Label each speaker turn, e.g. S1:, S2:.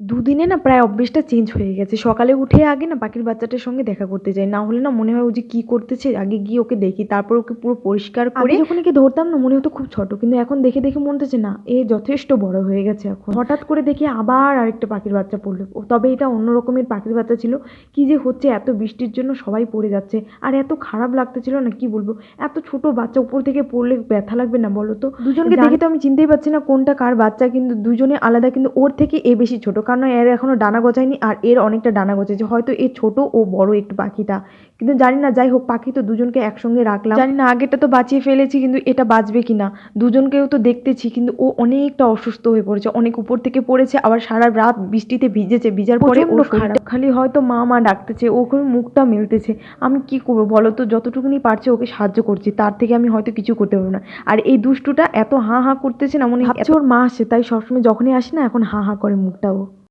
S1: দুদিনে না প্রায় অভ্যেসটা চেঞ্জ হয়ে গেছে। সকালে উঠে আগে না পাখির বাচ্চাটার সঙ্গে দেখা করতে যাই। না হলে না মনে হয় ও যে কী করতেছে আগে গিয়ে ওকে দেখি তারপর ওকে পুরো পরিষ্কার করে যখন একে ধরতাম না মনে হতো খুব ছোট। কিন্তু এখন দেখে দেখে মনে হচ্ছে না এ যথেষ্ট বড় হয়ে গেছে এখন। হঠাৎ করে দেখি আবার আরেকটা পাখির বাচ্চা পড়ল। তবে এটা অন্য রকমের পাখির বাচ্চা ছিল। কি যে হচ্ছে এত বৃষ্টির জন্য সবাই পড়ে যাচ্ছে। আর এত খারাপ লাগতেছিল না কি বলব? এত ছোট বাচ্চা উপর থেকে পড়লে ব্যথা লাগবে না বলো তো? দুজনকে দেখে তো আমি চিনতেই পারছি না কোনটা কার বাচ্চা কিন্তু দুজনে আলাদা কিন্তু ওর থেকে এ বেশি ছোট। কারণ এর এখনও ডানা গজায়নি আর এর অনেকটা ডানা গজেছে হয়তো এ ছোট ও বড় একটু পাখিটা। কিন্তু জানি না যাই হোক পাখি তো দুজনকে একসঙ্গে রাখলাম। জানি না আগেটা তো বাঁচিয়ে ফেলেছি কিন্তু এটা বাঁচবে কি না দুজনকেও তো দেখতেছি কিন্তু ও অনেকটা অসুস্থ হয়ে পড়েছে। অনেক উপর থেকে পড়েছে আবার সারা রাত বৃষ্টিতে ভিজেছে। ভিজার পরে ও খারাপ। খালি হয়তো মা মা ডাকতেছে ওকে করে মুখটা মেলতেছে। আমি কি করব বলো তো? যতটুকুনি পারছে ওকে সাহায্য করছি তার থেকে আমি হয়তো কিছু করতে পারব না। আর এই দুষ্টুটা এত হাঁ হাঁ করতেছে না মনে হচ্ছে ওর মা আসে তাই সবসময় যখনই আসে না এখন হাঁ হাঁ করে মুখটা ও